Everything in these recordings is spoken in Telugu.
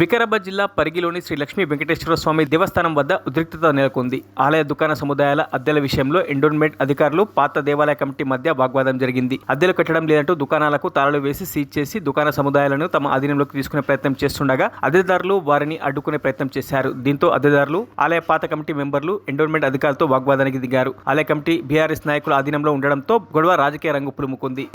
వికారాబాద్ జిల్లా పరిగిలోని శ్రీ లక్ష్మీ వెంకటేశ్వర స్వామి దేవస్థానం వద్ద ఉద్రిక్తత నెలకొంది. ఆలయ దుకాణ సముదాయాల అద్దెల విషయంలో ఎండోన్మెంట్ అధికారులు పాత దేవాలయ కమిటీ మధ్య వాగ్వాదం జరిగింది. అద్దెలు కట్టడం లేదంటూ దుకాణాలకు తాళాలు వేసి సీజ్ చేసి దుకాణ సముదాయాలను తమ అధీనంలోకి తీసుకునే ప్రయత్నం చేస్తుండగా అద్దెదారులు వారిని అడ్డుకునే ప్రయత్నం చేశారు. దీంతో అద్దెదారులు ఆలయ పాత కమిటీ మెంబర్లు ఎండోన్మెంట్ అధికారులతో వాగ్వాదానికి దిగారు. ఆలయ కమిటీ బీఆర్ఎస్ నాయకుల అధీనంలో ఉండడంతో గొడవ రాజకీయ రంగు పులుముకుంది.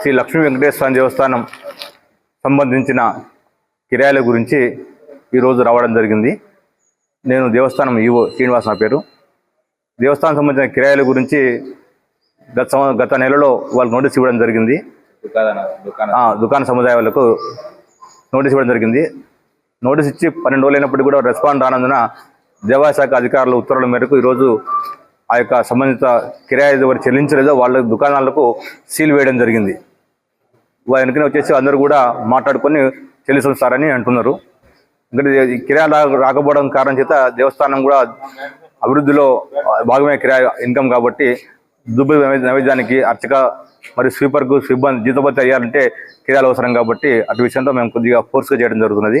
శ్రీ లక్ష్మీ వెంకటేశ్వర స్వామి దేవస్థానం సంబంధించిన కిరాయిల గురించి ఈరోజు రావడం జరిగింది. నేను దేవస్థానం ఈవో శ్రీనివాస్ నా పేరు. దేవస్థానం సంబంధించిన కిరాయిల గురించి గత గత నెలలో వాళ్ళు నోటీస్ ఇవ్వడం జరిగింది. దుకాణ సముదాయ వాళ్ళకు నోటీస్ ఇవ్వడం జరిగింది. నోటీస్ ఇచ్చి పన్నెండు రోజులు అయినప్పటికీ కూడా రెస్పాండ్ రానందున దేవాశాఖ శాఖ అధికారుల ఉత్తర్వుల మేరకు ఈరోజు ఆ యొక్క సంబంధిత కిరాయి ఎవరు చెల్లించలేదో వాళ్ళ దుకాణాలకు సీల్ వేయడం జరిగింది. వాళ్ళ వెనుకనే వచ్చేసి అందరూ కూడా మాట్లాడుకొని చెల్లిస్తారని అంటున్నారు. ఎందుకంటే కిరాయి రాకపోవడం కారణం చేత దేవస్థానం కూడా అభివృద్ధిలో భాగమే కిరాయి ఇన్కమ్ కాబట్టి దుబ్బి నైవేద్యానికి అర్చక మరి స్వీపర్కు సిబ్బంది జీతపతి అయ్యారంటే కిరాయిలు అవసరం కాబట్టి అటు విషయంలో మేము కొద్దిగా ఫోర్స్గా చేయడం జరుగుతున్నది.